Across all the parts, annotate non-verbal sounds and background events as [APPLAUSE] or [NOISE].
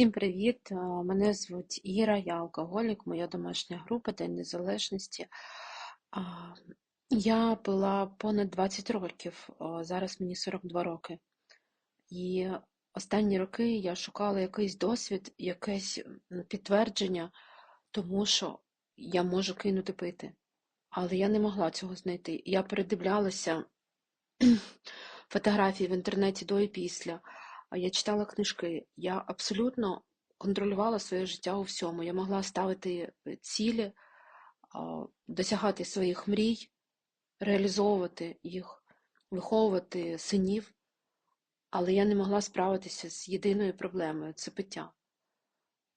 Всім привіт! Е, Мене звуть Іра, я алкоголік, моя домашня група День Незалежності. Я пила понад 20 років, зараз мені 42 роки. І останні роки я шукала якийсь досвід, якесь підтвердження, тому що я можу кинути пити. Але я не могла цього знайти. Я передивлялася [CLEARS THROAT] фотографії в інтернеті до і після. Я читала книжки, я абсолютно контролювала своє життя у всьому. Я могла ставити е, цілі, досягати своїх мрій, реалізовувати їх, виховувати синів, але я не могла справитися з єдиною проблемою це пиття.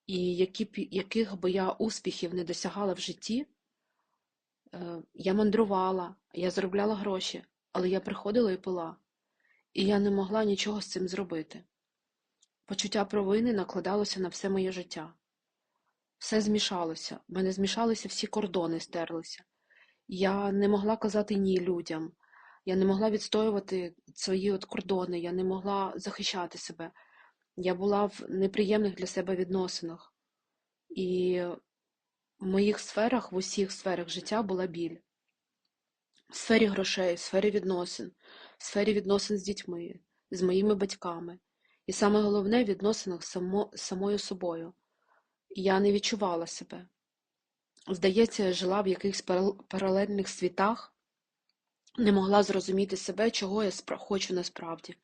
І які яких би я успіхів не досягала в житті, е, я мандрувала, я заробляла гроші, але я приходила і пила і я не могла нічого з цим зробити. Почуття провини накладалося на все моє життя. Все змішалося, в мене змішалися всі кордони, стерлися. Я не могла казати ні людям, я не могла відстоювати свої от кордони, я не могла захищати себе. Я була в неприємних для себе відносинах. І в моїх сферах, в усіх сферах життя була біль. В сфері грошей, в сфері відносин, в сфері відносин з дітьми, з моїми батьками. І саме головне в відносинах само, з самою собою. Я не відчувала себе. Здається, я жила в якихось паралельних світах, не могла зрозуміти себе, чого я хочу насправді.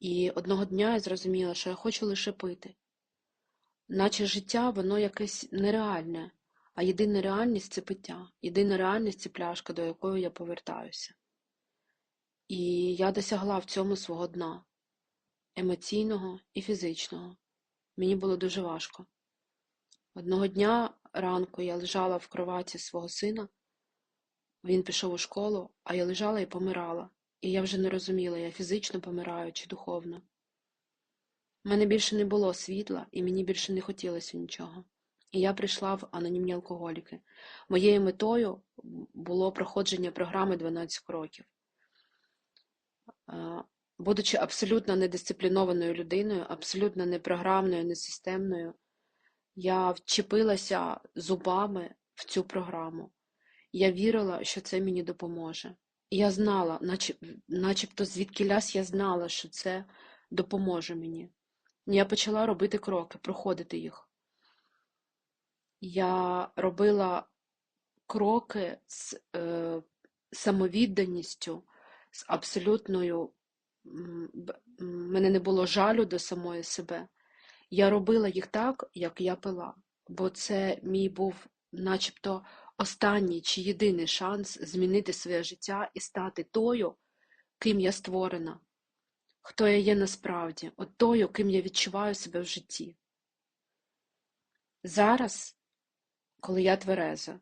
І одного дня я зрозуміла, що я хочу лише пити. Наче життя, воно якесь нереальне, а єдина реальність це пиття, єдина реальність це пляшка, до якої я повертаюся. І я досягла в цьому свого дна емоційного і фізичного. Мені було дуже важко. Одного дня ранку я лежала в кроваті свого сина, він пішов у школу, а я лежала і помирала, і я вже не розуміла, я фізично помираю чи духовно. У мене більше не було світла, і мені більше не хотілося нічого. І я прийшла в анонімні алкоголіки. Моєю метою було проходження програми 12 років. Будучи абсолютно недисциплінованою людиною, абсолютно непрограмною, несистемною, я вчепилася зубами в цю програму. Я вірила, що це мені допоможе. І я знала, начеб, начебто звідкилясь я знала, що це допоможе мені. Я почала робити кроки, проходити їх. Я робила кроки з е, самовідданістю, з абсолютною мене не було жалю до самої себе. Я робила їх так, як я пила, бо це мій був начебто останній чи єдиний шанс змінити своє життя і стати тою, ким я створена, хто я є насправді, от тою, ким я відчуваю себе в житті. Зараз, коли я твереза,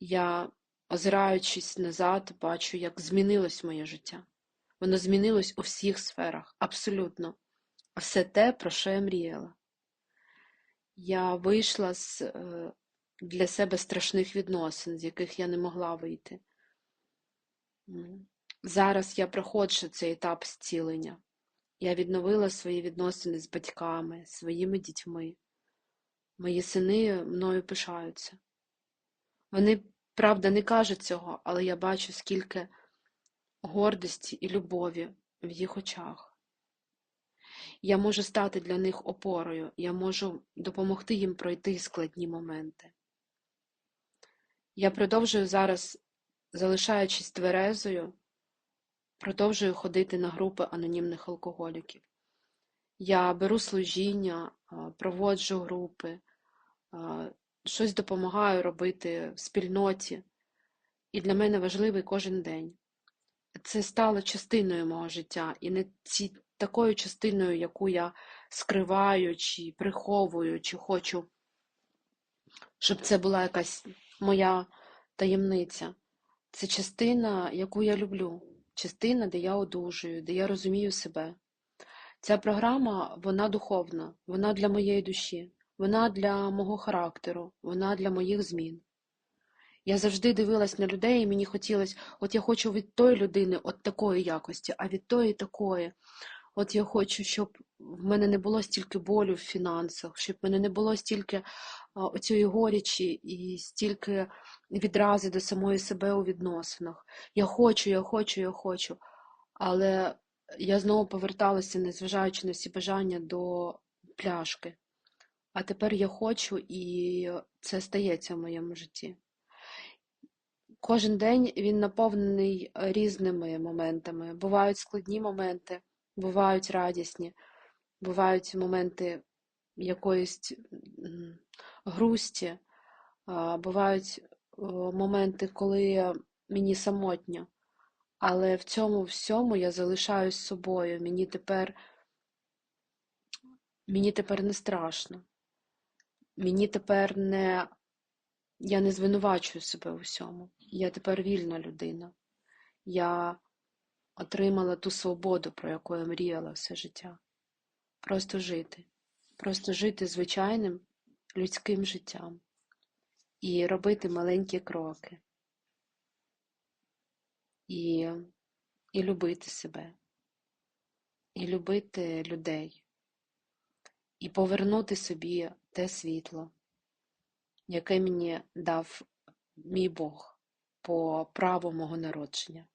я, озираючись назад, бачу, як змінилось моє життя. Воно змінилось у всіх сферах, абсолютно. Все те, про що я мріяла. Я вийшла з е, для себе страшних відносин, з яких я не могла вийти. Зараз я проходжу цей етап зцілення. Я відновила свої відносини з батьками, своїми дітьми. Мої сини мною пишаються. Вони, правда, не кажуть цього, але я бачу, скільки гордості і любові в їх очах. Я можу стати для них опорою, я можу допомогти їм пройти складні моменти. Я продовжую зараз, залишаючись тверезою, продовжую ходити на групи анонімних алкоголіків. Я беру служіння, проводжу групи, щось допомагаю робити в спільноті, і для мене важливий кожен день це стало частиною мого життя, і не ці, такою частиною, яку я скриваю, чи приховую, чи хочу, щоб це була якась моя таємниця. Це частина, яку я люблю, частина, де я одужую, де я розумію себе. Ця програма, вона духовна, вона для моєї душі, вона для мого характеру, вона для моїх змін. Я завжди дивилась на людей, і мені хотілося, от я хочу від тої людини от такої якості, а від тої такої. От я хочу, щоб в мене не було стільки болю в фінансах, щоб в мене не було стільки оцієї горічі і стільки відрази до самої себе у відносинах. Я хочу, я хочу, я хочу. Але я знову поверталася, незважаючи на всі бажання до пляшки. А тепер я хочу, і це стається в моєму житті. Кожен день він наповнений е, різними моментами. Бувають складні моменти, бувають радісні, бувають моменти якоїсь грусті, бувають моменти, коли мені самотньо. Але в цьому всьому я залишаюсь собою. Мені тепер, мені тепер не страшно. Мені тепер не. Я не звинувачую себе у всьому. Я тепер вільна людина. Я отримала ту свободу, про яку я мріяла все життя. Просто жити. Просто жити звичайним людським життям і робити маленькі кроки. І, і любити себе, і любити людей, і повернути собі те світло, яке мені дав мій Бог по праву мого народження.